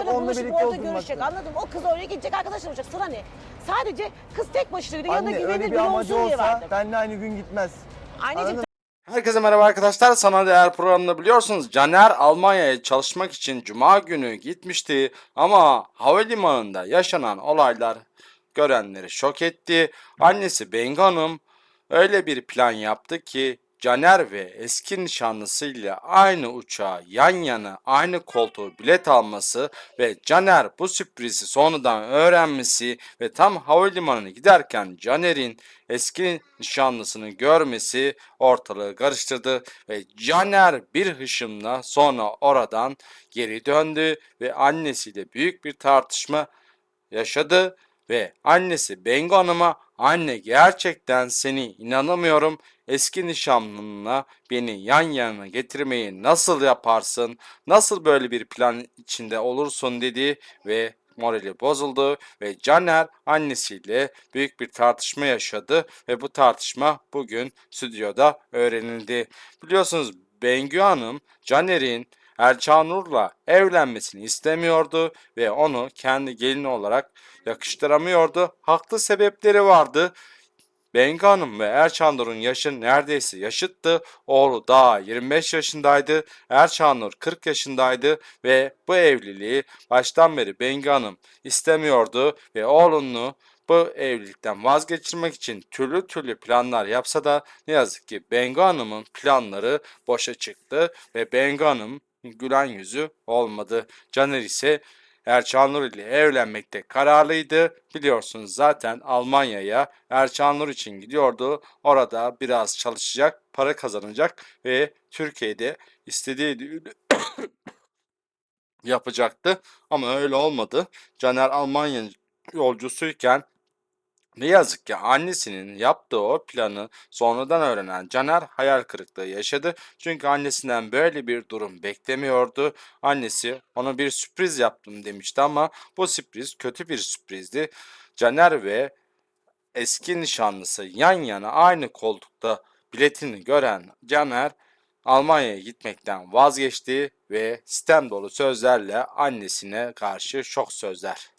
Onunla buluşup birlikte orada oturmak. görüşecek anladın mı? O kız oraya gidecek arkadaşlar olacak sıra ne? Sadece kız tek başına gidiyor yanında Anne güvenilir öyle bir bir amacı olsa vardır. benimle aynı gün gitmez. Anneciğim Anladın Herkese merhaba arkadaşlar. Sana Değer programında biliyorsunuz Caner Almanya'ya çalışmak için Cuma günü gitmişti. Ama havalimanında yaşanan olaylar görenleri şok etti. Annesi Bengi Hanım öyle bir plan yaptı ki Caner ve eski nişanlısıyla aynı uçağa yan yana aynı koltuğu bilet alması ve Caner bu sürprizi sonradan öğrenmesi ve tam havalimanına giderken Caner'in eski nişanlısını görmesi ortalığı karıştırdı ve Caner bir hışımla sonra oradan geri döndü ve annesiyle büyük bir tartışma yaşadı ve annesi Bengu Hanım'a anne gerçekten seni inanamıyorum. Eski nişanlınla beni yan yana getirmeyi nasıl yaparsın? Nasıl böyle bir plan içinde olursun? dedi ve morali bozuldu ve Caner annesiyle büyük bir tartışma yaşadı ve bu tartışma bugün stüdyoda öğrenildi. Biliyorsunuz Bengü Hanım Caner'in Erçanur'la evlenmesini istemiyordu ve onu kendi gelini olarak yakıştıramıyordu. Haklı sebepleri vardı. Bengi Hanım ve Erçanur'un yaşı neredeyse yaşıttı. Oğlu daha 25 yaşındaydı. Erçanur 40 yaşındaydı ve bu evliliği baştan beri Bengi Hanım istemiyordu ve oğlunu bu evlilikten vazgeçirmek için türlü türlü planlar yapsa da ne yazık ki Bengi Hanım'ın planları boşa çıktı ve Bengi Hanım gülen yüzü olmadı. Caner ise Erçanur ile evlenmekte kararlıydı. Biliyorsunuz zaten Almanya'ya Erçanur için gidiyordu. Orada biraz çalışacak, para kazanacak ve Türkiye'de istediği yapacaktı. Ama öyle olmadı. Caner Almanya yolcusuyken ne yazık ki annesinin yaptığı o planı sonradan öğrenen Caner hayal kırıklığı yaşadı. Çünkü annesinden böyle bir durum beklemiyordu. Annesi ona bir sürpriz yaptım demişti ama bu sürpriz kötü bir sürprizdi. Caner ve eski nişanlısı yan yana aynı koltukta biletini gören Caner Almanya'ya gitmekten vazgeçti ve sistem dolu sözlerle annesine karşı şok sözler